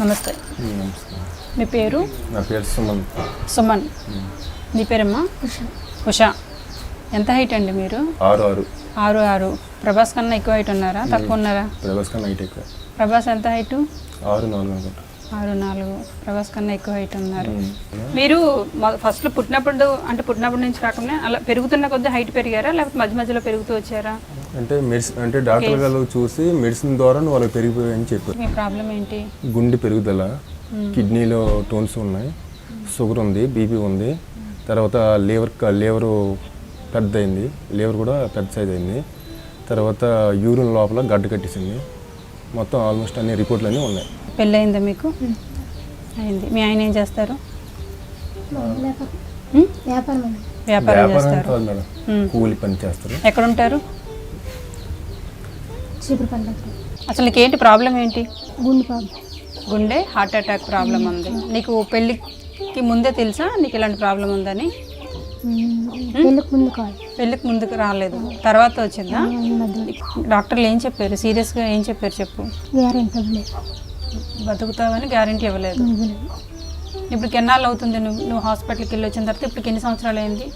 నమస్తే. మీ పేరు? నా పేరు సుమంత్ సుమన్. మీ పేరమ్మా? ఉషా. ఎంత హైట్ అండి మీరు? ఆరు ఆరు. ఆరు ఆరు. ప్రభాస్ కన్నా ఎక్కువ హైట్ ఉన్నారా? తక్కువ ఉన్నారా? ప్రభాస్ కన్నా హైట్ ఎక్కువ. ప్రభాస్ ఎంత హైట్? ఆరు నాలుగు అనుకుంటా. ఆరు నాలుగు. ప్రభాస్ కన్నా ఎక్కువ హైట్ ఉన్నారు. మీరు ఫస్ట్ పుట్టినప్పుడు అంటే పుట్టినప్పటి నుంచి రాకుండా అలా పెరుగుతున్న కొద్దీ హైట్ పెరిగారా? లేకపోతే మధ్య మధ్యలో పెరుగుతూ వచ్చారా? అంటే మెడిసిన్ అంటే డాక్టర్ గారు చూసి మెడిసిన్ ద్వారా వాళ్ళకి పెరిగిపోయాయని చెప్పారు. మీ ప్రాబ్లం ఏంటి? గుండె పెరుగుదల కిడ్నీలో టోన్స్ ఉన్నాయి షుగర్ ఉంది బీపీ ఉంది తర్వాత లివర్ లివర్ పెద్ద అయింది లివర్ కూడా పెద్ద సైజ్ అయింది తర్వాత యూరిన్ లోపల గడ్డ కట్టేసింది మొత్తం ఆల్మోస్ట్ అన్ని రిపోర్ట్లు అన్నీ ఉన్నాయి. పెళ్ళయిందా మీకు? అయింది. మీ ఆయన ఏం చేస్తారు? వ్యాపారం? వ్యాపారం చేస్తారు. కూలి పని చేస్తారు. ఎక్కడ ఉంటారు చీపురు పండుగ అసలు నీకేంటి ప్రాబ్లం ఏంటి? గుండె పాపం గుండె హార్ట్ అటాక్ ప్రాబ్లం ఉంది. నీకు పెళ్ళికి ముందే తెలుసా? నీకు ఇలాంటి ప్రాబ్లం ఉందని? పెళ్ళికి ముందు కాదు. పెళ్ళికి ముందుకు రాలేదు. తర్వాత వచ్చిందా? డాక్టర్లు ఏం చెప్పారు? సీరియస్గా ఏం చెప్పారు చెప్పు. గ్యారెంటీ ఇవ్వలేదు. బతుకుతావని గ్యారంటీ ఇవ్వలేదు. ఇవ్వలేదు. ఇప్పుడు ఎన్నాళ్ళు అవుతుంది? నువ్వు నువ్వు హాస్పిటల్కి వెళ్ళి వచ్చిన తర్వాత ఇప్పుడు ఎన్ని సంవత్సరాలు అయింది?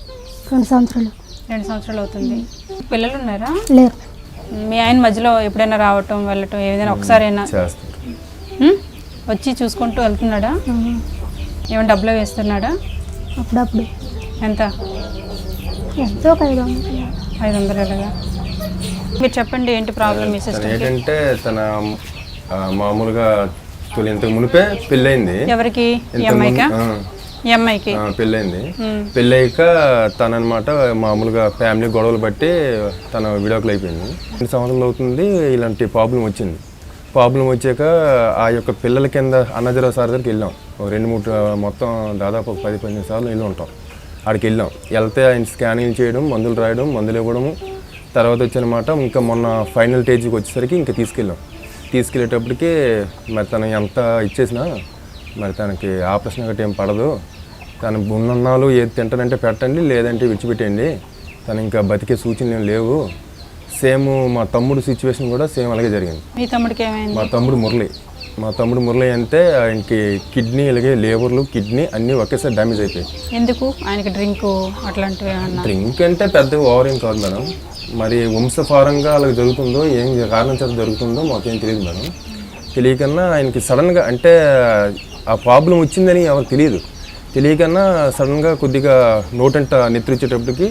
రెండు సంవత్సరాలు. రెండు సంవత్సరాలు అవుతుంది. పిల్లలు ఉన్నారా? లేరు. మీ ఆయన మధ్యలో ఎప్పుడైనా రావటం వెళ్ళటం ఏదైనా ఒకసారైనా? చేస్తారు ఉం? వచ్చి చూసుకుంటూ వెళ్తున్నాడా? ఏమైనా డబ్బులు వేస్తున్నాడా? అప్పుడప్పుడు ఎంత? ఎంతో ఒక ఐదు వందలు. ఐదు వందలు ఎలాగా మీరు చెప్పండి ఏంటి ప్రాబ్లం మీ తను సిస్టర్కి? ఏంటంటే తన ఆ, మామూలుగా తొలి ఇంతకు మునిపే పెళ్ళయింది. ఎవరికి? ఈ ఇంతకు అమ్మాయికా? ముందు- ఆ, ఈ అమ్మాయికి? ఉం. పెళ్ళయ్యాక తన అనమాట మామూలుగా ఫ్యామిలీ గొడవలు బట్టి తన విడాకులు అయిపోయింది. రెండు సంవత్సరాలు అవుతుంది ఇలాంటి ప్రాబ్లం వచ్చింది. ప్రాబ్లం వచ్చాక ఆ యొక్క పిల్లల కింద అన్నజరావు సార్ దగ్గరికి వెళ్ళాం. రెండు మూడు మొత్తం దాదాపు ఒక పది పదిహేను సార్లు వెళ్ళి ఉంటాం. ఆడికి వెళ్ళాం. వెళ్తే ఆయన స్కానింగ్ చేయడం మందులు రాయడం మందులు ఇవ్వడము. తర్వాత వచ్చనమాట ఇంకా మొన్న ఫైనల్ స్టేజ్కి వచ్చేసరికి ఇంకా తీసుకెళ్ళాం. తీసుకెళ్ళేటప్పటికి మరి తను ఎంత ఇచ్చేసినా మరి తనకి ఆపరేషన్ గట్రా ఏం పడదు. తను ఉన్నన్నాళ్ళు ఏది తింటానంటే పెట్టండి లేదంటే విడిచిపెట్టండి తను ఇంకా బతికే సూచనలు లేవు. సేమ్ మా తమ్ముడు సిచ్యువేషన్ కూడా సేమ్ అలాగే జరిగింది. మీ తమ్ముడికి ఏమైంది? మా తమ్ముడు మురళి. మా తమ్ముడు మురళి అంటే ఆయనకి కిడ్నీ అలాగే లేబర్లు కిడ్నీ అన్నీ ఒకేసారి డ్యామేజ్ అయిపోయాయి. ఎందుకు? ఆయనకి డ్రింక్ అట్లాంటివి ఏమన్నా? డ్రింక్ అంటే పెద్ద ఓవర్ ఏం కాదు మేడం. మరి వంశపారంగా అలా జరుగుతుందో ఏం కారణం చేత జరుగుతుందో మాకేం తెలియదు మేడం. తెలియకన్నా ఆయనకి సడన్గా అంటే ఆ ప్రాబ్లం వచ్చిందని ఎవరికి తెలియదు. తెలియకన్నా సడన్గా కొద్దిగా నోటంట నెత్తిరిచ్చేటప్పటికి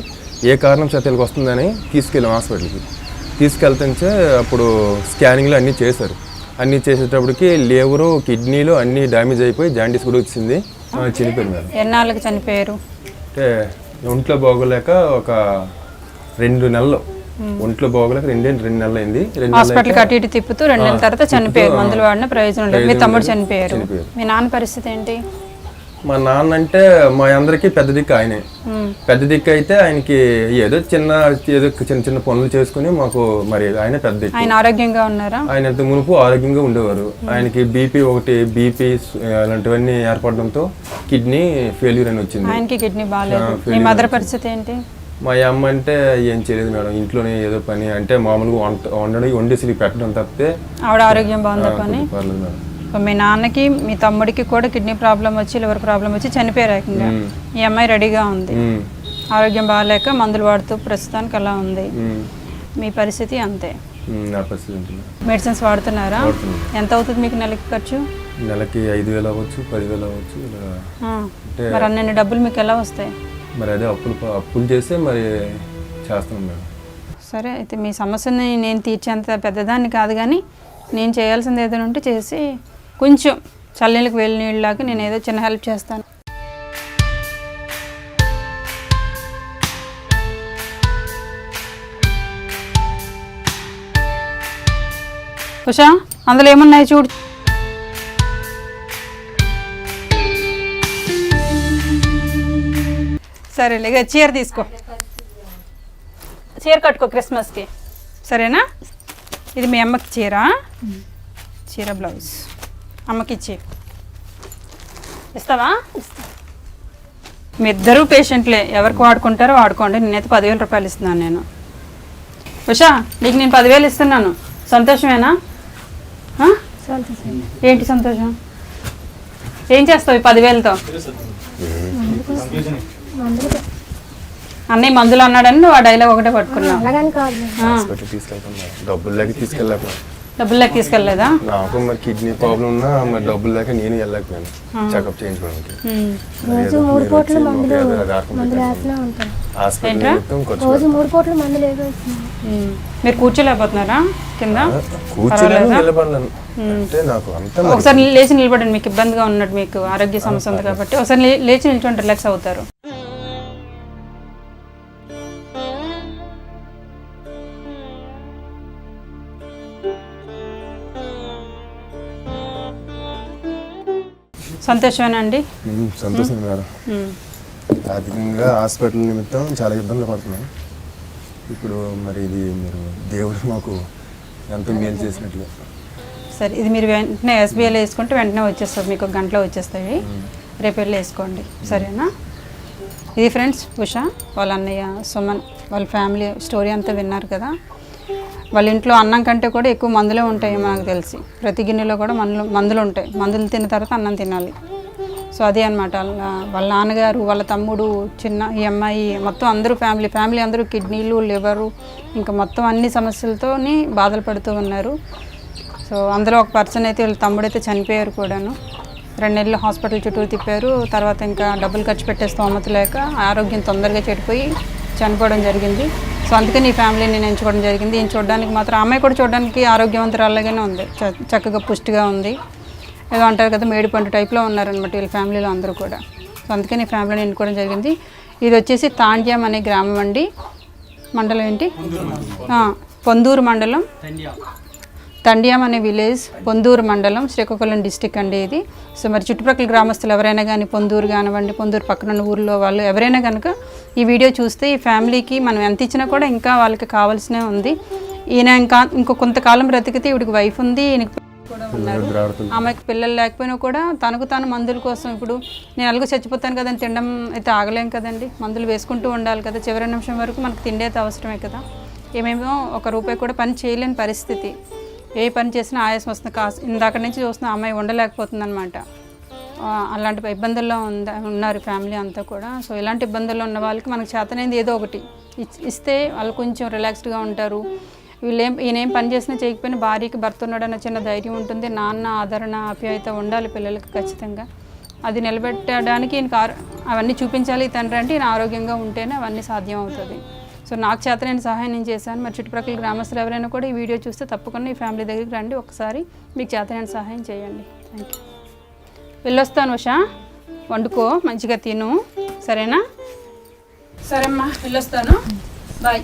ఏ కారణం చేత వీళ్ళకి వస్తుందని తీసుకెళ్ళాం హాస్పిటల్కి. తీసుకెళ్తుంటే అప్పుడు స్కానింగ్లు అన్నీ చేశారు. అన్నీ చేసేటప్పటికి లేవరు కిడ్నీలు అన్నీ డ్యామేజ్ అయిపోయి జాండీస్ కూడా వచ్చింది. మేడం. ఎన్నాళ్ళకి చనిపోయారు? అంటే ఒంట్లో బాగోలేక ఒక రెండు నెలలు. ఒంట్లో బాగోలేక రెండే రెండు నెలలు అయింది హాస్పిటల్కి అటు ఇటు తిప్పుతూ రెండు నెలల తర్వాత చనిపోయారు. మందులు వాడిన ప్రయోజనం లేదు. మీ తమ్ముడు చనిపోయారు. మీ నాన్న పరిస్థితి ఏంటి? మా నాన్న అంటే మా అందరికీ పెద్ద దిక్కు ఆయనే. పెద్ద దిక్కు అయితే ఆయనకి ఏదో చిన్న ఏదో చిన్న చిన్న పనులు చేసుకుని మాకు మరి ఆయన పెద్ద దిక్కు. ఆయన ఆరోగ్యంగా ఉన్నారా? ఆయన ఎంత మునుపు ఆరోగ్యంగా ఉండేవారు. ఆయనకి బీపీ ఒకటి బీపీ అలాంటివన్నీ ఏర్పడడంతో కిడ్నీ ఫెయిల్యూర్ అని వచ్చింది. ఆయనకి కిడ్నీ బాగాలేదు. మీ మదర్ పరిస్థితి ఏంటి? మా అమ్మ అంటే ఏం చేయలేదు మేడం. ఇంట్లోనే ఏదో పని అంటే మామూలుగా వంట వండడం వండేసి పెట్టడం తప్పితే ఆవిడ ఆరోగ్యం బాగుందా పని? పర్లేదు మేడం. మీ నాన్నకి మీ తమ్ముడికి కూడా కిడ్నీ ప్రాబ్లం వచ్చి లివర్ ప్రాబ్లం వచ్చి చనిపోయారు ఏకంగా. ఈ అమ్మాయి రెడీగా ఉంది. ఆరోగ్యం బాగాలేక మందులు వాడుతూ ప్రస్తుతానికి అలా ఉంది. మీ పరిస్థితి అంతే. మెడిసిన్స్ వాడుతున్నారా. ఎంత అవుతుంది మీకు నెలకి ఖర్చు? నెలకి ఐదు వేలు అవ్వచ్చు పదివేలు అవ్వచ్చు. మరి అన్ని డబ్బులు మీకు ఎలా వస్తాయి? మరి అదే అప్పులు అప్పులు చేస్తే మరి చేస్తున్నాం మేడం. సరే అయితే మీ సమస్యని నేను తీర్చేంత పెద్దదాన్ని కాదు కానీ నేను చేయాల్సింది ఏదైనా ఉంటే చేసి కొంచెం చల్లనీళ్ళకి వెళ్ళి నీళ్ళలాగా నేను ఏదో చిన్న హెల్ప్ చేస్తాను. ఉషా అందులో ఏమున్నాయి చూడు. సరేలే ఇక చీర తీసుకో. చీర కట్టుకో క్రిస్మస్కి సరేనా? ఇది మీ అమ్మకి చీర. చీర బ్లౌజ్ అమ్మకి ఇచ్చి ఇస్తావా? మీ ఇద్దరు పేషెంట్లే. ఎవరికి వాడుకుంటారో వాడుకోండి. నేనైతే పదివేల రూపాయలు ఇస్తున్నాను నేను. ఉషా నీకు నేను పదివేలు ఇస్తున్నాను. సంతోషమేనా? ఏంటి సంతోషం? ఏం చేస్తావు ఈ పదివేలతో? అన్నయ్య మందులు అన్నాడని నువ్వు ఆ డైలాగ్ ఒకటే పట్టుకున్నావు. అలాగని కాదు. ఆ, హాస్పిటల్ తీసుకెళ్తున్నా డబ్బులు లేక తీసుకెళ్ళలేదా? నాకు మరి కిడ్నీ ప్రాబ్లం ఉన్నా మరి డబ్బులు లేక నేను వెళ్ళకపోయాను. చెకప్ చేయించుకోవడానికి. రోజు మూడు వచ్చి మందులు మందులు. వేస్తూనే ఉంటాను హాస్పిటల్ ఖర్చు రోజు మూడు పూటలు మందులు ఉమ్. మీరు కూర్చోలేకపోతున్నారా కింద? కూర్చోలేను నిలబడలేను. అంటే నాకు అంతా ఒకసారి లేచి నిలబడండి మీకు ఇబ్బందిగా ఉన్నట్టు మీకు ఆరోగ్య సమస్య ఉంది కాబట్టి. ఒకసారి లేచి నిల్చొని రిలాక్స్ అవుతారు. సంతోషమేనా అండి ఉమ్, సంతోషం మేడం. ఆర్థికంగా హాస్పిటల్ నిమిత్తం చాలా ఇబ్బందులు పడుతున్నాం ఇప్పుడు మరి ఇది మీరు దేవుడు మాకు ఎంతో మేలు చేసినట్లుగా సరే ఇది మీరు వెంటనే ఎస్బీఐలో వేసుకుంటే వెంటనే వచ్చేస్తుంది మీకు ఒక గంటలో వచ్చేస్తాయి. రేపు వెళ్ళి వేసుకోండి సరేనా? ఇది ఫ్రెండ్స్ ఉషా వాళ్ళ అన్నయ్య సుమన్ వాళ్ళ ఫ్యామిలీ స్టోరీ అంతా విన్నారు కదా? వాళ్ళ ఇంట్లో అన్నం కంటే కూడా ఎక్కువ మందులే ఉంటాయి మనకు తెలిసి. ప్రతి గిన్నెలో కూడా మందులు మందులు ఉంటాయి. మందులు తిన్న తర్వాత అన్నం తినాలి. సో అదే అనమాట వాళ్ళ నాన్నగారు వాళ్ళ తమ్ముడు చిన్న ఈ అమ్మాయి మొత్తం అందరూ ఫ్యామిలీ ఫ్యామిలీ అందరూ కిడ్నీలు లివరు ఇంకా మొత్తం అన్ని సమస్యలతోని బాధలు పడుతూ ఉన్నారు. సో అందులో ఒక పర్సన్ అయితే వీళ్ళ తమ్ముడైతే చనిపోయారు కూడాను. రెండు నెలలు హాస్పిటల్ చుట్టూ తిప్పారు. తర్వాత ఇంకా డబ్బులు ఖర్చు పెట్టే స్తోమత లేక ఆరోగ్యం తొందరగా చెడిపోయి చనిపోవడం జరిగింది. సో అందుకే నీ ఫ్యామిలీని నేను ఎంచుకోవడం జరిగింది. ఈయన చూడడానికి మాత్రం అమ్మాయి కూడా చూడడానికి ఆరోగ్యవంతురాలాగానే ఉంది. చ- చక్కగా పుష్టిగా ఉంది. ఏదో అంటారు కదా మేడి పండు టైప్లో ఉన్నారనమాట వీళ్ళ ఫ్యామిలీలో అందరూ కూడా. సో అందుకే నీ ఫ్యామిలీని ఎన్నుకోవడం జరిగింది. ఇది వచ్చేసి తాండ్యం అనే గ్రామం అండి. మండలం ఏంటి? పొందూరు మండలం. తండియాం అనే విలేజ్ పొందూరు మండలం శ్రీకాకుళం డిస్టిక్ అండి ఇది. సో మరి చుట్టుపక్కల గ్రామస్తులు ఎవరైనా కానీ పొందూరు కానివ్వండి పొందూరు పక్కన ఉన్న ఊర్లో వాళ్ళు ఎవరైనా కనుక ఈ వీడియో చూస్తే ఈ ఫ్యామిలీకి మనం ఎంత ఇచ్చినా కూడా ఇంకా వాళ్ళకి కావాల్సినే ఉంది. ఈయన ఇంకా ఇంకో కొంతకాలం బ్రతికితే ఈవిడికి వైఫ్ ఉంది ఈయనకి కూడా ఉన్నారు. ఆమెకు పిల్లలు లేకపోయినా కూడా తనకు తాను మందుల కోసం ఇప్పుడు నేను అలాగే చచ్చిపోతాను కదని తినడం అయితే ఆగలేం కదండి. మందులు వేసుకుంటూ ఉండాలి కదా. చివరి నిమిషం వరకు మనకు తిండి అయితే అవసరమే కదా. ఏమేమో ఒక రూపాయి కూడా పని చేయలేని పరిస్థితి. ఏ పని చేసినా ఆయాసం వస్తుంది. కాసు ఇందాక నుంచి చూస్తున్న అమ్మాయి ఉండలేకపోతుంది అనమాట అలాంటి ఇబ్బందుల్లో ఉంద ఉన్నారు ఫ్యామిలీ అంతా కూడా. సో ఇలాంటి ఇబ్బందుల్లో ఉన్న వాళ్ళకి మనకు చేతనైంది ఏదో ఒకటి. ఇస్తే వాళ్ళు కొంచెం రిలాక్స్డ్గా ఉంటారు. వీళ్ళేం ఈయనేం పని చేసినా చేయకపోయినా భార్యకి భర్త ఉన్నాడన్న చిన్న ధైర్యం ఉంటుంది. నాన్న ఆదరణ ఆప్యాయత ఉండాలి పిల్లలకి ఖచ్చితంగా. అది నిలబెట్టడానికి ఈయనకు అవన్నీ చూపించాలి. తండ్రి అంటే ఈయన ఆరోగ్యంగా ఉంటేనే అవన్నీ సాధ్యం అవుతుంది. సో నాకు చేత నేను సహాయం నేను చేశాను. మరి చుట్టుప్రక్కల గ్రామస్తులు ఎవరైనా కూడా ఈ వీడియో చూస్తే తప్పకుండా ఈ ఫ్యామిలీ దగ్గరికి రండి. ఒకసారి మీకు చేత నేను సహాయం చేయండి. థ్యాంక్ యూ వెళ్ళొస్తాను ఉషా. వండుకో మంచిగా తిను. సరేనా? సరేమ్మా వెళ్ళొస్తాను. బాయ్